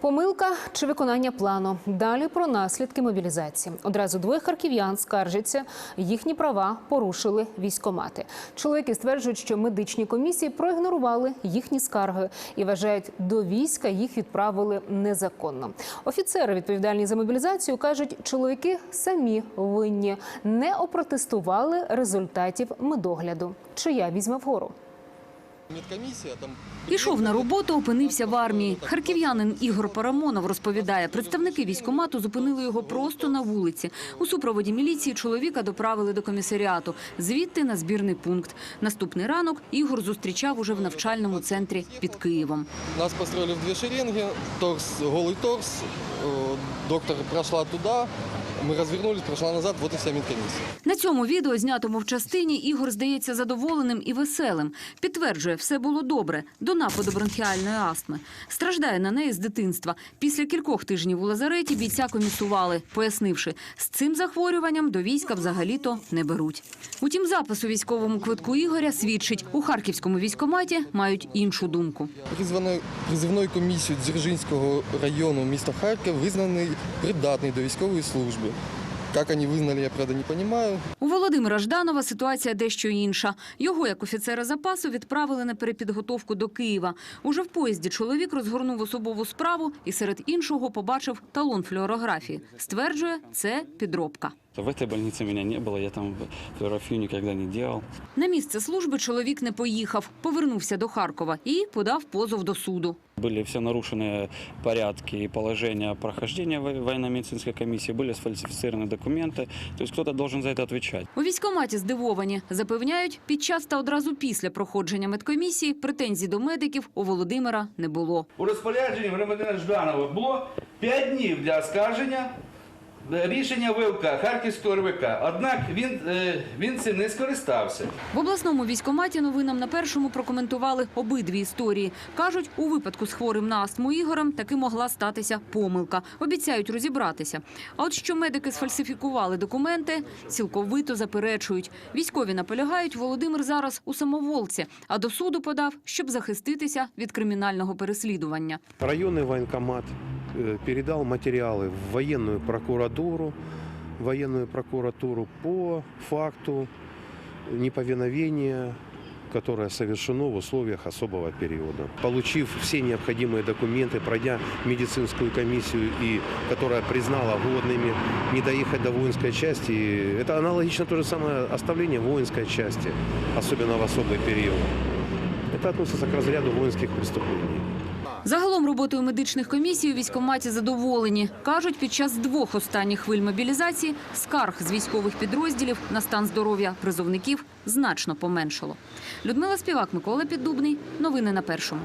Помилка чи виконання плану. Далі про наслідки мобілізації. Одразу двоє харків'ян скаржаться, їхні права порушили військомати. Чоловіки стверджують, що медичні комісії проігнорували їхні скарги і вважають, до війська їх відправили незаконно. Офіцери, відповідальні за мобілізацію, кажуть, чоловіки самі винні не опротестували результатів медогляду. Чия візьме вгору? Пішов на роботу, опинився в армії. Харків'янин Ігор Парамонов розповідає, представники військкомату зупинили його просто на вулиці. У супроводі міліції чоловіка доправили до комісаріату, звідти на збірний пункт. Наступний ранок Ігор зустрічав уже в навчальному центрі під Києвом. нас построили в дві шеренги, торс, голий торс. Доктор пройшла туди, ми розвернулись, пройшла назад, вот і вся медкомісія. На цьому відео, знятому в частині, Ігор здається задоволеним і веселим. Підтверджує, все було добре до нападу бронхіальної астми. Страждає на неї з дитинства. Після кількох тижнів у лазареті бійця комісували, пояснивши, з цим захворюванням до війська взагалі-то не беруть. Утім, запис у військовому квитку Ігоря свідчить, у харківському військкоматі мають іншу думку. Призваною призивною комісією Дзержинського району міста Харків визнаний придатний до військової служби. Як они вызнали, я правда не розумію. У Володимира Жданова ситуація дещо інша. Його, як офіцера запасу, відправили на перепідготовку до Києва. Уже в поїзді чоловік розгорнув особову справу і серед іншого побачив талон флюорографії. Стверджує, це підробка. В этой больнице меня не было, я там флюорофию никогда не делал. На місце служби чоловік не поїхав, повернувся до Харкова і подав позов до суду. Были все нарушены порядки и положения прохождения во- военно-медицинской комиссии, были сфальсифицированы документы. То есть кто-то должен за это отвечать. У військкоматі здивовані. Запевняють, під час та одразу після проходження медкомісії претензій до медиків у Володимира не було. У розпорядженні громадянина Жданова було 5 днів для оскарження рішення ВЛК Харківського РВК. Однак він, е, він цим не скористався. В обласному військкоматі новинам на першому прокоментували обидві історії. Кажуть, у випадку з хворим на астму Ігорем таки могла статися помилка. Обіцяють розібратися. А от що медики сфальсифікували документи, цілковито заперечують. Військові наполягають, Володимир зараз у самоволці, а до суду подав, щоб захиститися від кримінального переслідування. Районный военкомат э, передал материалы в военную прокуратуру, военную прокуратуру по факту неповиновения, которое совершено в условиях особого периода. Получив все необходимые документы, пройдя медицинскую комиссию, и, которая признала годными не доехать до воинской части, это аналогично то же самое оставление воинской части, особенно в особый период. Это относится к разряду воинских преступлений. Загалом роботою медичних комісій у військкоматі задоволені. Кажуть, під час двох останніх хвиль мобілізації скарг з військових підрозділів на стан здоров'я призовників значно поменшало. Людмила Співак, Микола Піддубний. Новини на першому.